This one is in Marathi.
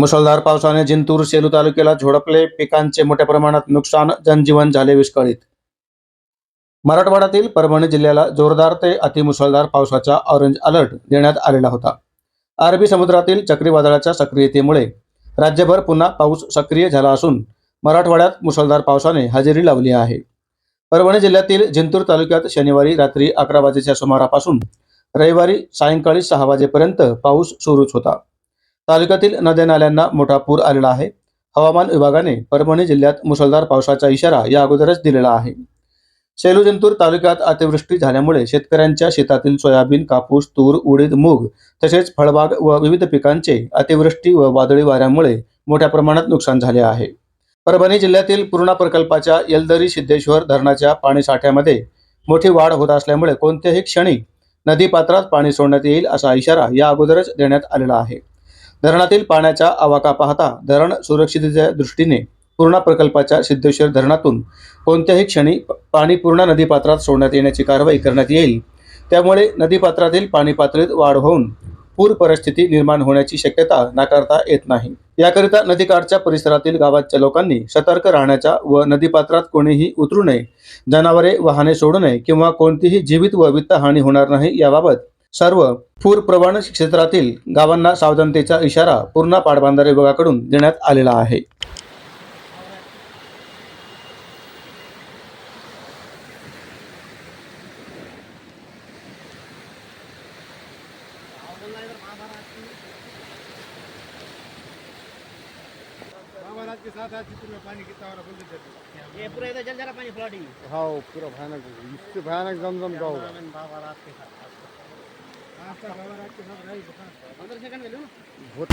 मुसळधार पावसाने जिंतूर सेलू तालुक्याला झोडपले. पिकांचे मोठ्या प्रमाणात नुकसान जनजीवन झाले विस्कळीत. मराठवाड्यातील परभणी जिल्ह्याला जोरदार ते अतिमुसळधार पावसाचा ऑरेंज अलर्ट देण्यात आलेला होता. अरबी समुद्रातील चक्रीवादळाच्या सक्रियतेमुळे राज्यभर पुन्हा पाऊस सक्रिय झाला असून मराठवाड्यात मुसळधार पावसाने हजेरी लावली आहे. परभणी जिल्ह्यातील जिंतूर तालुक्यात शनिवारी रात्री अकरा वाजेच्या सुमारापासून रविवारी सायंकाळी सहा वाजेपर्यंत पाऊस सुरूच होता. तालुक्यातील नद्या नाल्यांना मोठा पूर आलेला आहे. हवामान विभागाने परभणी जिल्ह्यात मुसळधार पावसाचा इशारा या अगोदरच दिलेला आहे. सेलू तालुक्यात अतिवृष्टी झाल्यामुळे शेतकऱ्यांच्या शेतातील सोयाबीन कापूस तूर उडीद मूग तसेच फळबाग व विविध पिकांचे अतिवृष्टी व वादळी वाऱ्यामुळे मोठ्या प्रमाणात नुकसान झाले आहे. परभणी जिल्ह्यातील पूर्णा प्रकल्पाच्या येलदरी सिद्धेश्वर धरणाच्या पाणीसाठ्यामध्ये मोठी वाढ होत असल्यामुळे कोणत्याही क्षणी नदीपात्रात पाणी सोडण्यात येईल असा इशारा या अगोदरच देण्यात आलेला आहे. धरणातील पाण्याचा आवाका पाहता धरण सुरक्षिततेच्या दृष्टीने पूर्णा प्रकल्पाच्या सिद्धेश्वर धरणातून कोणत्याही क्षणी पाणी पूर्ण नदीपात्रात सोडण्यात येण्याची कारवाई करण्यात येईल. त्यामुळे नदीपात्रातील पाणी पातळीत वाढ होऊन पूर परिस्थिती निर्माण होण्याची शक्यता नाकारता येत नाही. याकरिता नदीकाठच्या परिसरातील गावाच्या लोकांनी सतर्क राहण्याचा व नदीपात्रात कोणीही उतरू नये जनावरे वाहने सोडू नये किंवा कोणतीही जीवित व वित्त हानी होणार नाही याबाबत सर्व पूर प्रवण क्षेत्रातील गावांना सावधानतेचा इशारा पूर्णा पाटबंधारे विभागाकडून देण्यात आलेला आहे. पूरा हाँ पूरा भयानक भयानक जमजम ভোট